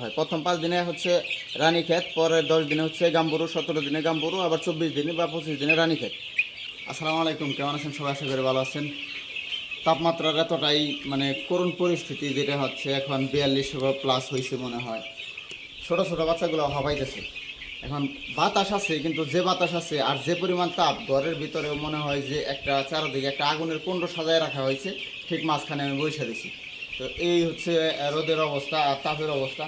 হয়। প্রথম পাঁচ দিনে হচ্ছে রানীক্ষেত, পরের দশ দিনে হচ্ছে গাম্বুরু, সতেরো দিনে গাম্বুরু, আবার চব্বিশ দিনে বা পঁচিশ দিনে রানীক্ষেত। আসসালামু আলাইকুম, কেমন আছেন? সবাই আশা করি ভালো আছেন। তাপমাত্রার এতটাই মানে করুণ পরিস্থিতি যেটা হচ্ছে এখন বিয়াল্লিশ প্লাস হয়েছে মনে হয়। ছোট ছোট বাচ্চাগুলো হবাইতেছে এখন বাতাস আছে, কিন্তু যে বাতাস আছে আর যে পরিমাণ তাপ ঘরের ভিতরে মনে হয় যে একটা চারদিকে একটা আগুনের কুণ্ড সাজায় রাখা হয়েছে, ঠিক মাঝখানে আমি বসে দিছি তো এই হচ্ছে রোদের অবস্থা আর তাপের অবস্থা।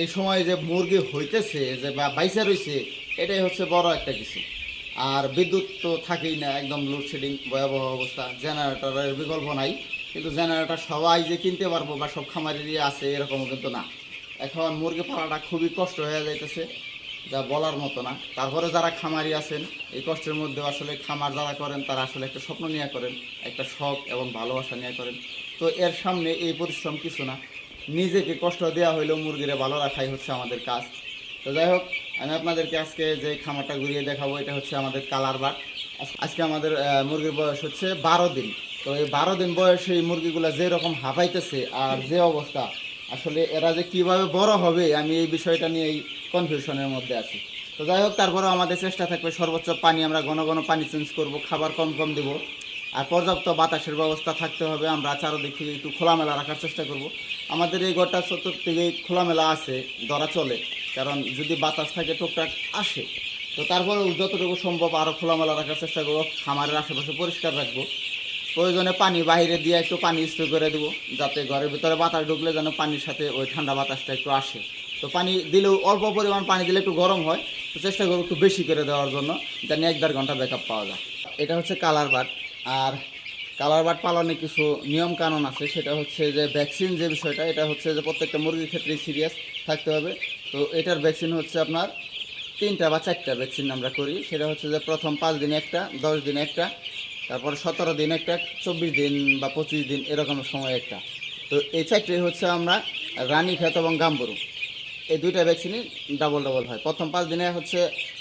এই সময় যে মুরগি হইতেছে, যে বা বাইসা রয়েছে এটাই হচ্ছে বড় একটা কিছু। আর বিদ্যুৎ তো থাকেই না, একদম লোডশেডিং ভয়াবহ অবস্থা। জেনারেটরের বিকল্প নাই, কিন্তু জেনারেটর সবাই যে কিনতে পারব বা সব খামারেরই আছে, এরকমও কিন্তু না। এখন মুরগি পালাটা খুবই কষ্ট হয়ে যাইতেছে, যা বলার মতো না। তারপরে যারা খামারি আছেন, এই কষ্টের মধ্যে আসলে খামার যারা করেন, তারা আসলে একটা স্বপ্ন নিয়ে করেন, একটা শখ এবং ভালোবাসা নিয়ে করেন। তো এর সামনে এই পরিশ্রম কিছু না। নিজেকে কষ্ট দেওয়া হইলেও মুরগিরে ভালো রাখাই হচ্ছে আমাদের কাজ। তো যাই হোক, আমি আপনাদেরকে আজকে যে খামারটা ঘুরিয়ে দেখাবো, এটা হচ্ছে আমাদের কালার বাট আজকে আমাদের মুরগির বয়স হচ্ছে বারো দিন। তো এই বারো দিন বয়সে এই মুরগিগুলো যেরকম হাঁপাইতেছে আর যে অবস্থা, আসলে এরা যে কীভাবে বড় হবে, আমি এই বিষয়টা নিয়ে এই কনফিউশনের মধ্যে আছি। তো যাই হোক, তারপরেও আমাদের চেষ্টা থাকবে সর্বোচ্চ পানি, আমরা ঘন ঘন পানি চেঞ্জ করব, খাবার কম কম দেব। আর পর্যাপ্ত বাতাসের ব্যবস্থা থাকতে হবে। আমরা চারদিক থেকে একটু খোলামেলা রাখার চেষ্টা করব। আমাদের এই ঘরটা চতুর্দিকে খোলামেলা আছে, ধরা চলে। কারণ যদি বাতাস থাকে, টুকটাক আসে। তো তারপরেও যতটুকু সম্ভব আরও খোলামেলা রাখার চেষ্টা করব। খামারের আশেপাশে পরিষ্কার রাখব। প্রয়োজনে পানি বাইরে দিয়ে একটু পানি স্প্রে করে দেবো, যাতে ঘরের ভিতরে বাতাস ঢুকলে যেন পানির সাথে ওই ঠান্ডা বাতাসটা একটু আসে। তো পানি দিলেও অল্প পরিমাণ পানি দিলে একটু গরম হয়। তো চেষ্টা করব একটু বেশি করে দেওয়ার জন্য, যেন এক দেড় ঘণ্টা ব্যাকআপ পাওয়া যায়। এটা হচ্ছে কালার বাট আর কালার বাট পালনে কিছু নিয়ম কানুন আছে, সেটা হচ্ছে যে ভ্যাকসিন যে বিষয়টা, এটা হচ্ছে যে প্রত্যেকটা মুরগির ক্ষেত্রেই সিরিয়াস থাকতে হবে। তো এটার ভ্যাকসিন হচ্ছে আপনার তিনটা বা চারটা ভ্যাকসিন আমরা করি। সেটা হচ্ছে যে প্রথম পাঁচ দিনে একটা, দশ দিনে একটা, তারপরে সতেরো দিন একটা, চব্বিশ দিন বা পঁচিশ দিন এরকম সময় একটা। তো এই চারটে হচ্ছে আমরা রানী ক্ষেত এবং গাম্বরু। এই দুইটা ভ্যাকসিনই ডাবল ডাবল হয়। প্রথম পাঁচ দিনে হচ্ছে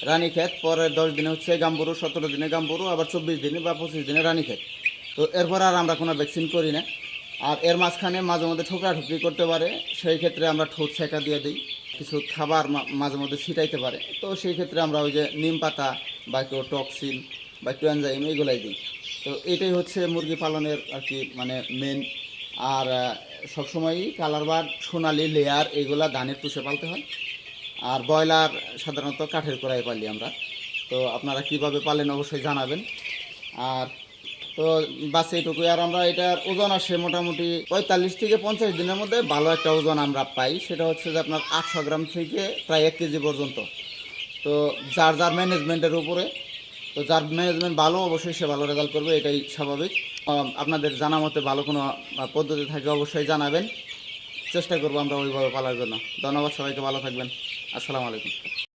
রানী ক্ষেত পরের দশ দিনে হচ্ছে গাম্বরু, সতেরো দিনে গাম্বুরু, আবার চব্বিশ দিনে বা পঁচিশ দিনে রানী ক্ষেত তো এরপর আর আমরা কোনো ভ্যাকসিন করি না। আর এর মাঝখানে মাঝে মধ্যে ঠোকরা ঠুকরি করতে পারে, সেই ক্ষেত্রে আমরা ঠোঁট ছেঁকা দিয়ে দিই, কিছু খাবার মাঝে মধ্যে ছিটাইতে পারে। তো সেই ক্ষেত্রে আমরা ওই যে নিম পাতা বা একটু টক্সিন বা একটু এনজাইম এগুলাই দিই। তো এটাই হচ্ছে মুরগি পালনের আর কি মানে মেন আর সবসময়ই কালার বার সোনালি লেয়ার এগুলা ধানের পুষে পালতে হয়। আর ব্রয়লার সাধারণত কাঠের কড়াই পালি আমরা। তো আপনারা কীভাবে পালেন অবশ্যই জানাবেন। আর, তো বাস এইটুকুই। আর আমরা এটার ওজন আসে মোটামুটি পঁয়তাল্লিশ থেকে পঞ্চাশ দিনের মধ্যে ভালো একটা ওজন আমরা পাই। সেটা হচ্ছে যে আপনার আটশো গ্রাম থেকে প্রায় এক কেজি পর্যন্ত। তো যার যার ম্যানেজমেন্টের উপরে তো যার ম্যানেজমেন্ট ভালো, অবশ্যই সে ভালো রেজাল্ট করবে, এটাই স্বাভাবিক। আপনাদের জানা মতে ভালো কোনো পদ্ধতি থাকে অবশ্যই জানাবেন। চেষ্টা করব আমরা ওইভাবে পালার জন্য। ধন্যবাদ সবাইকে, ভালো থাকবেন। আসসালামু আলাইকুম।